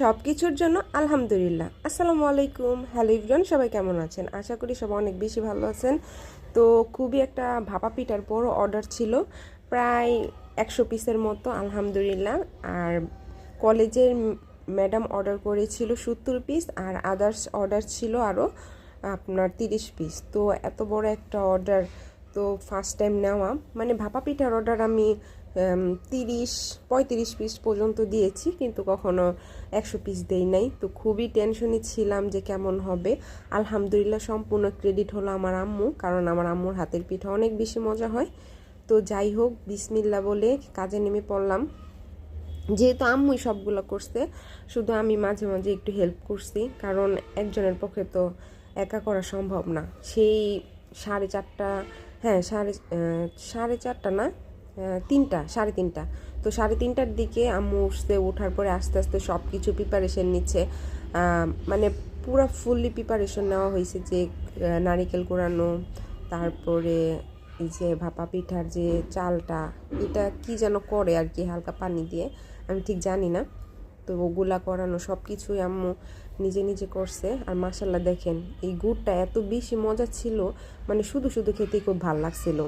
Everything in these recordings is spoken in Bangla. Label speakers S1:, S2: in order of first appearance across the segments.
S1: সব কিছুর জন্য আলহামদুলিল্লাহ। আসসালামু আলাইকুম। হ্যালো ইভরান, সবাই কেমন আছেন? আশা করি সবাই অনেক বেশি ভালো আছেন। তো খুবই একটা ভাপা পিঠার বড় অর্ডার ছিল, প্রায় একশো পিসের মতো, আলহামদুলিল্লাহ। আর কলেজের ম্যাডাম অর্ডার করেছিল সত্তর পিস, আর আদার্স অর্ডার ছিল আরও আপনার তিরিশ পিস। তো এত বড় একটা অর্ডার, তো ফার্স্ট টাইম নেওয়া। মানে ভাপা পিঠার অর্ডার আমি তিরিশ, পঁয়ত্রিশ পিস পর্যন্ত দিয়েছি, কিন্তু কখনো একশো পিস দেই নাই। তো খুবই টেনশনে ছিলাম যে কেমন হবে। আলহামদুলিল্লাহ সম্পূর্ণ ক্রেডিট হলো আমার আম্মু, কারণ আমার আম্মুর হাতের পিঠা অনেক বেশি মজা হয়। তো যাই হোক, বিসমিল্লা বলে কাজে নেমে পড়লাম। যেহেতু আম্মুই সবগুলো করছে, শুধু আমি মাঝে মাঝে একটু হেল্প করছি, কারণ একজনের পক্ষে তো একা করা সম্ভব না। সেই সাড়ে চারটা হ্যাঁ সাড়ে সাড়ে চারটা না তিনটা, সাড়ে তিনটা। তো সাড়ে তিনটার দিকে আম্মু উঠতে ওঠার পরে আস্তে আস্তে সব কিছু প্রিপারেশন নিচ্ছে মানে পুরো ফুললি প্রিপারেশন নেওয়া হয়েছে যে নারিকেল কোরানো তারপরে যে ভাপা পিঠার যে চালটা, এটা কি যেন করে আর কি হালকা পানি দিয়ে, আমি ঠিক জানি না। তো ওগুলা করানো সব কিছুই আম্মু নিজে নিজে করছে। আর মাসাল্লাহ দেখেন, এই গুড়টা এত বেশি মজা ছিল মানে শুধু শুধু খেতে খুব ভালো লাগছিল।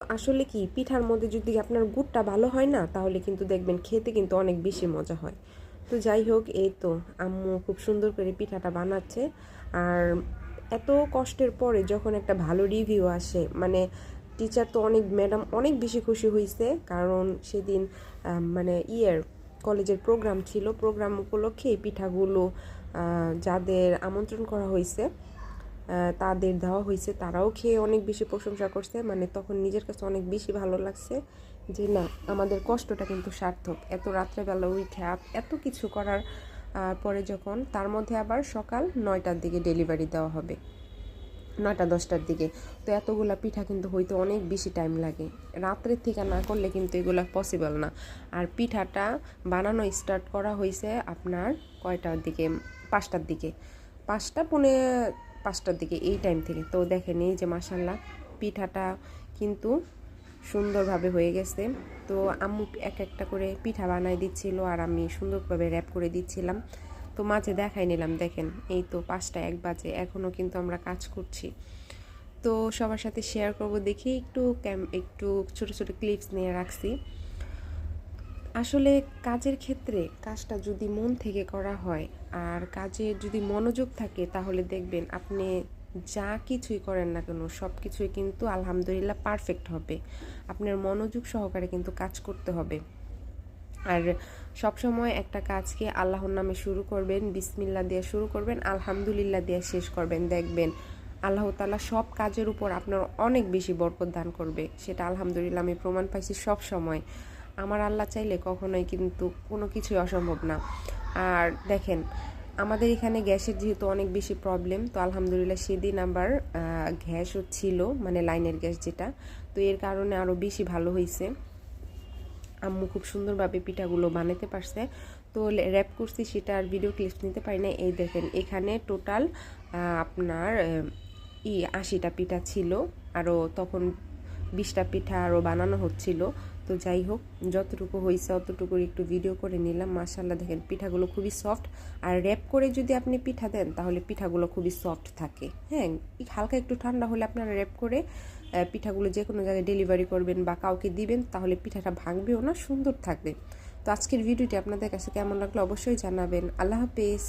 S1: আসলে কি, পিঠার মধ্যে যদি আপনার গুড়টা ভালো হয় না, তাহলে কিন্তু দেখবেন খেতে কিন্তু অনেক বেশি মজা হয়। তো যাই হোক, এই তো আম্মু খুব সুন্দর করে পিঠাটা বানাচ্ছে। আর এত কষ্টের পরে যখন একটা ভালো রিভিউ আসে মানে টিচার তো অনেক ম্যাডাম অনেক বেশি খুশি হয়েছে কারণ সেদিন মানে ইয়ের কলেজের প্রোগ্রাম ছিল। প্রোগ্রাম উপলক্ষে পিঠাগুলো যাদের আমন্ত্রণ করা হয়েছে তাদের দেওয়া হয়েছে, তারাও খেয়ে অনেক বেশি প্রশংসা করছে। মানে তখন নিজের কাছে অনেক বেশি ভালো লাগছে যে, না, আমাদের কষ্টটা কিন্তু সার্থক। এত রাত্রেবেলা উঠে এত কিছু করার পরে যখন, তার মধ্যে আবার সকাল নয়টার দিকে ডেলিভারি দেওয়া হবে। নয়টা, দশটার দিকে। তো এতগুলা পিঠা কিন্তু হইতে অনেক বেশি টাইম লাগে। রাত্রের থেকে না করলে কিন্তু এগুলো পসিবল না। আর পিঠাটা বানানো স্টার্ট করা হয়েছে আপনার কয়টার দিকে? পাঁচটার দিকে। পাঁচটা, পনে পাঁচটার দিকে এই টাইম থেকে। তো দেখেন এই যে মাসাল্লাহ পিঠাটা কিন্তু সুন্দরভাবে হয়ে গেছে। তো আম্মু এক একটা করে পিঠা বানাই দিচ্ছিল আর আমি সুন্দরভাবে র্যাপ করে দিচ্ছিলাম। তো মাঝে দেখাই নিলাম, দেখেন এই তো পাঁচটা এক বাজে, এখনও কিন্তু আমরা কাজ করছি। তো সবার সাথে শেয়ার করব দেখি, একটু ক্যাম একটু ছোট ছোট ক্লিপস নিয়ে রাখছি। আসলে কাজের ক্ষেত্রে কাজটা যদি মন থেকে করা হয় আর কাজে যদি মনোযোগ থাকে, তাহলে দেখবেন আপনি যা কিছুই করেন না কেন সব কিছুই কিন্তু আলহামদুলিল্লাহ পারফেক্ট হবে। আপনার মনোযোগ সহকারে কিন্তু কাজ করতে হবে। আর সবসময় একটা কাজকে আল্লাহর নামে শুরু করবেন বিসমিল্লা দিয়ে শুরু করবেন, আলহামদুলিল্লাহ দিয়ে শেষ করবেন। দেখবেন আল্লাহ তালা সব কাজের উপর আপনার অনেক বেশি বরকত দান করবে। সেটা আলহামদুলিল্লাহ আমি প্রমাণ পাইছি সব সময় আমার আল্লাহ চাইলে কখনোই কিন্তু কোনো কিছুই অসম্ভব না। আর দেখেন, আমাদের এখানে গ্যাসের যেহেতু অনেক বেশি প্রবলেম তো আলহামদুলিল্লাহ সেদিন আবার গ্যাসও ছিল মানে লাইনের গ্যাস যেটা, তো এর কারণে আরও বেশি ভালো হয়েছে আম্মু খুব সুন্দরভাবে পিঠাগুলো বানাতে পারছে। তো র্যাপ করছি সেটা আর ভিডিও ক্লিপস নিতে পারি না এই দেখেন, এখানে টোটাল আপনার ই আশিটা পিঠা ছিল আরও তখন বিশটা পিঠা আরও বানানো হচ্ছিল। তো যাই হোক, যতটুকু হয়েছে অতটুকুর একটু ভিডিও করে নিলাম। মাসাল্লাহ দেখেন পিঠাগুলো খুবই সফট আর র্যাপ করে যদি আপনি পিঠা দেন, তাহলে পিঠাগুলো খুবই সফট থাকে। হ্যাঁ হালকা একটু ঠান্ডা হলে আপনারা র্যাপ করে পিঠাগুলো যে কোনো জায়গায় ডেলিভারি করবেন বা কাউকে দিবেন, তাহলে পিঠাটা ভাঙবেও না, সুন্দর থাকবে। তো আজকের ভিডিওটি আপনাদের কাছে কেমন লাগল অবশ্যই জানাবেন। আল্লাহ হাফেজ।